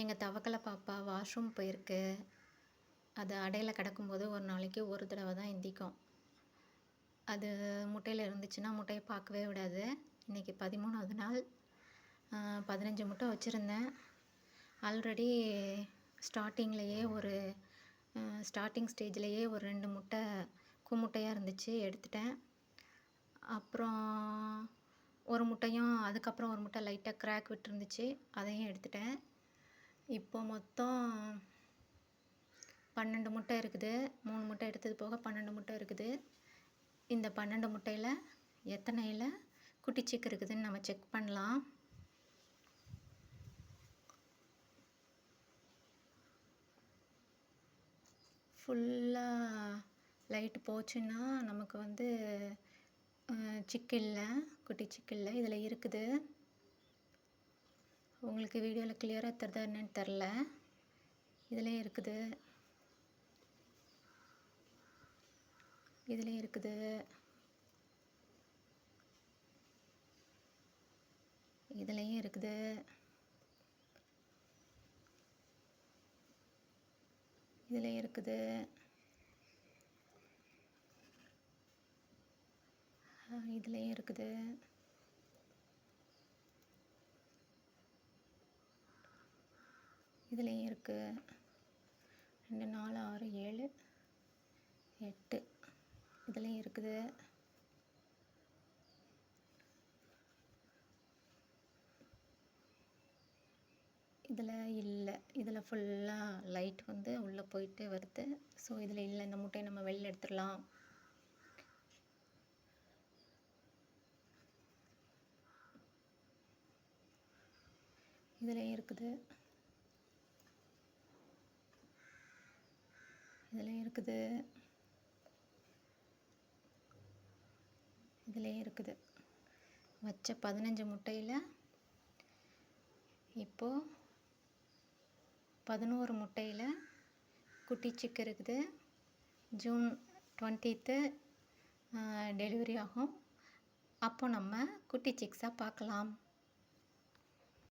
எங்கள் தவக்கலை பாப்பா வாஷ்ரூம் போயிருக்கு. அது அடையில் கிடக்கும்போது ஒரு நாளைக்கு ஒரு தடவை தான் எந்திக்கும். அது முட்டையில் இருந்துச்சுன்னா முட்டையை பார்க்கவே விடாது. இன்றைக்கி பதிமூணாவது நாள். பதினஞ்சு முட்டை வச்சுருந்தேன். ஆல்ரெடி ஸ்டார்டிங்லேயே ஒரு ஸ்டார்டிங் ஸ்டேஜ்லேயே ஒரு ரெண்டு முட்டை குமுட்டையாக இருந்துச்சு எடுத்துட்டேன். அப்புறம் ஒரு முட்டையும் அதுக்கப்புறம் ஒரு முட்டை லைட்டாக கிராக் விட்டுருந்துச்சு அதையும் எடுத்துட்டேன். இப்போ மொத்தம் பன்னெண்டு முட்டை இருக்குது. மூணு முட்டை எடுத்தது போக பன்னெண்டு முட்டை இருக்குது. இந்த பன்னெண்டு முட்டையில் எத்தனையில் குட்டி சிக்கு இருக்குதுன்னு நம்ம செக் பண்ணலாம். ஃபுல்லாக லைட்டு போச்சுன்னா நமக்கு வந்து சிக்கு இல்லை குட்டி சிக்கு இல்லை இதில் இருக்குது. உங்களுக்கு வீடியோவில் கிளியராக தெரிதா என்னன்னு தெரில. இதுலேயும் இருக்குது. இதுலேயும் இருக்குது. இதுலேயும் இருக்குது. இதுலேயும் இருக்குது. இதுலேயும் இருக்குது. இதுலேயும் இருக்குது ரெண்டு நாலு ஆறு ஏழு எட்டு. இதுலேயும் இருக்குது. இதில் இல்லை. இதில் ஃபுல்லாக லைட் வந்து உள்ளே போயிட்டு வருது. ஸோ இதில் இல்லை. இந்த முட்டையை நம்ம வெளில எடுத்துடலாம். இதுலேயும் இருக்குது. இதுலேயும் இருக்குது. இதுலேயும் இருக்குது. வச்ச பதினஞ்சு முட்டையில் இப்போது பதினோரு முட்டையில் குட்டி சிக்கு இருக்குது. ஜூன் டுவெண்ட்டீத்து டெலிவரி ஆகும். அப்போ நம்ம குட்டி சிக்ஸாக பார்க்கலாம்.